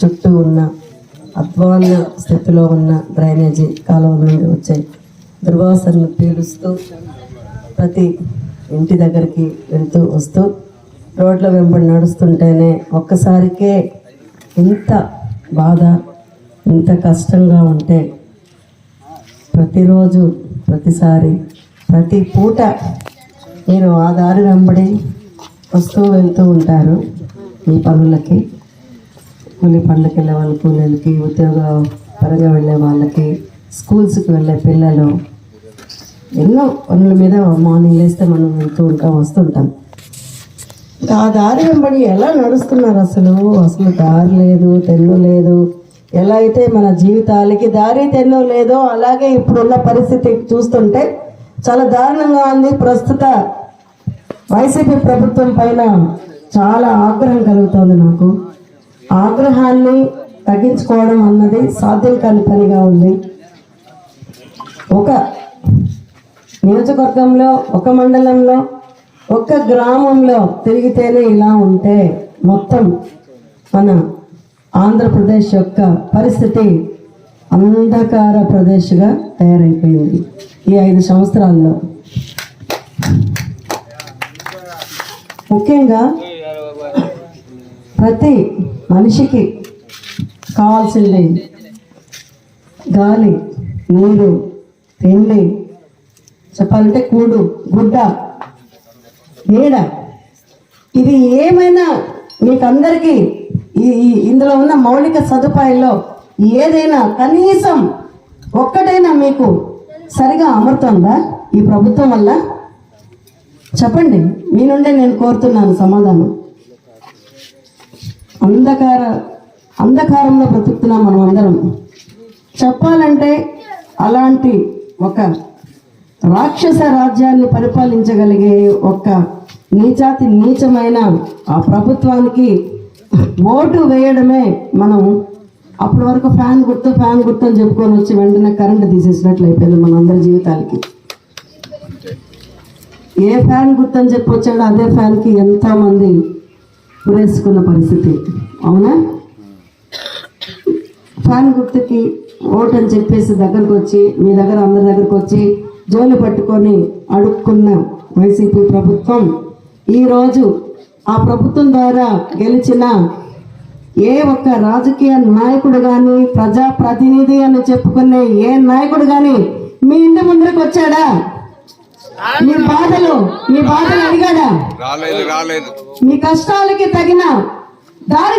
చుట్టూ ఉన్న అద్వాన్న స్థితిలో ఉన్న డ్రైనేజీ కాలువ నుండి వచ్చే దుర్వాసనలు పీలుస్తూ ప్రతి ఇంటి దగ్గరికి వెళ్తూ వస్తూ రోడ్ల వెంబడి నడుస్తుంటేనే ఒక్కసారికే ఇంత బాధ ఇంత కష్టంగా ఉంటే ప్రతిరోజు ప్రతిసారి ప్రతి పూట మీరు ఆ దారి వెంబడి వస్తూ వెళ్తూ ఉంటారు మీ పనులకి. కూలి పనులకు వెళ్ళే వాళ్ళ కూలీలకి ఉద్యోగ పరంగా వెళ్ళే వాళ్ళకి స్కూల్స్కి వెళ్ళే పిల్లలు ఎన్నో పనుల మీద మార్నింగ్ లేస్తే మనం వెళ్తూ ఉంటాం వస్తుంటాం ఇంకా ఆ దారి వెంబడి ఎలా నడుస్తున్నారు అసలు? అసలు దారి లేదు తెన్ను లేదు. ఎలా అయితే మన జీవితాలకి దారి తెన్ను లేదో అలాగే ఇప్పుడున్న పరిస్థితి చూస్తుంటే చాలా దారుణంగా ఉంది. ప్రస్తుత వైసీపీ ప్రభుత్వం పైన చాలా ఆగ్రహం కలుగుతోంది నాకు. ఆగ్రహాన్ని తగ్గించుకోవడం అన్నది సాధ్యం కాని పనిగా ఉంది. ఒక నియోజకవర్గంలో ఒక మండలంలో ఒక్క గ్రామంలో తిరిగితేనే ఇలా ఉంటే మొత్తం మన ఆంధ్రప్రదేశ్ యొక్క పరిస్థితి అంధకార ప్రదేశ్గా తయారైపోయింది ఈ ఐదు సంవత్సరాల్లో. ముఖ్యంగా ప్రతి మనిషికి కావాల్సింది గాలి నీరు తిండి చెప్పాలంటే కూడు గుడ్డ నీడ. ఇది ఏమైనా మీకందరికీ ఈ ఈ- ఇందులో ఉన్న మౌలిక సదుపాయాల్లో ఏదైనా కనీసం ఒక్కటైనా మీకు సరిగా అమరుతుందా ఈ ప్రభుత్వం వల్ల? చెప్పండి. మీ నుండే నేను కోరుతున్నాను సమాధానం. అంధకార అంధకారంలో బ్రతుకుతున్నాం మనం అందరం చెప్పాలంటే అలాంటి ఒక రాక్షస రాజ్యాన్ని పరిపాలించగలిగే ఒక నీచాతి నీచమైన ఆ ప్రభుత్వానికి ఓటు వేయడమే మనం అప్పటి వరకు ఫ్యాన్ గుర్తు ఫ్యాన్ గుర్తు అని చెప్పుకొని వచ్చి వెంటనే కరెంట్ తీసేసినట్లు అయిపోయింది మన అందరి జీవితాలకి. ఏ ఫ్యాన్ గుర్తు అని చెప్పి వచ్చాడో అదే ఫ్యాన్కి ఎంతోమంది వేసుకున్న పరిస్థితి. అవునా? ఫ్యాన్ గుర్తుకి ఓట్ అని చెప్పేసి దగ్గరకు వచ్చి మీ దగ్గర అందరి దగ్గరకు వచ్చి జోలు పట్టుకొని అడుక్కున్న వైసీపీ ప్రభుత్వం ఈరోజు ఆ ప్రభుత్వం ద్వారా గెలిచిన ఏ ఒక్క రాజకీయ నాయకుడు కానీ ప్రజా ప్రతినిధి అని చెప్పుకునే ఏ నాయకుడు కానీ మీ ఇంటి ముందరకు వచ్చాడా? మీ బాధలు మీ బాధలు అడిగాడా? రాలేదు రాలేదు. మీ కష్టాలకి తగిన దారి